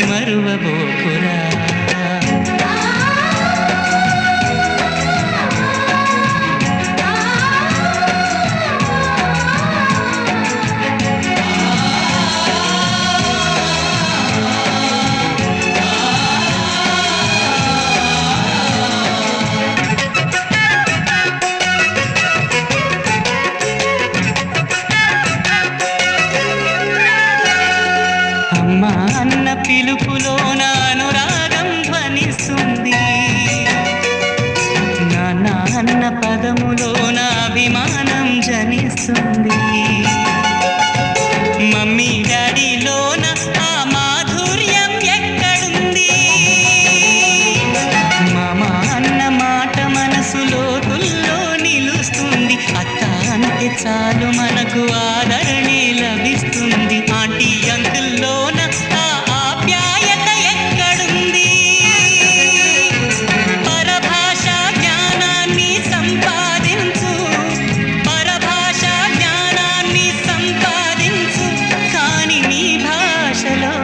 ఇది పదములో పదములోన అభిమానం జనిస్తుంది.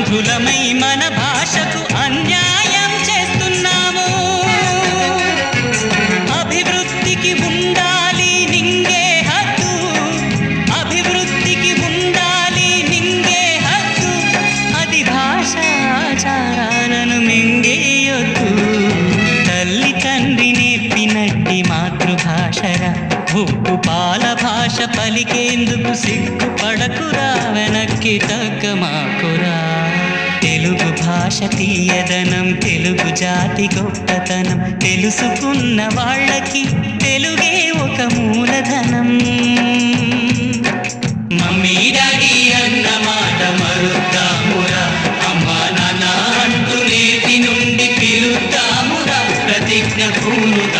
ఆంధ్రులమై మన భాషకు అన్యాయం చేస్తున్నాము. అభివృద్ధికి ఉండాలి నింగే హద్దు. అభివృద్ధికి ఉండాలి నింగే హద్దు. అది భాషాచారాలను మింగేయొద్దు తల్లి తండ్రి నేర్పినట్టి మాతృభాషరా. ఉప్పు పాల భాష పలికేందుకు సిగ్గుపడకురా వెనక్కి తగ్గమాకురా తెలుగు భాష తీయదనం తెలుగు జాతి గొప్పతనం తెలుసుకున్న వాళ్ళకి తెలుగే ఒక మూలధనం. మమ్మీ డాడీ అన్న మాట మరుద్దామురా. అమ్మా నాన్న అంటూ నుండి పిలుద్దామురా. ప్రతిజ్ఞ పూనుదామురా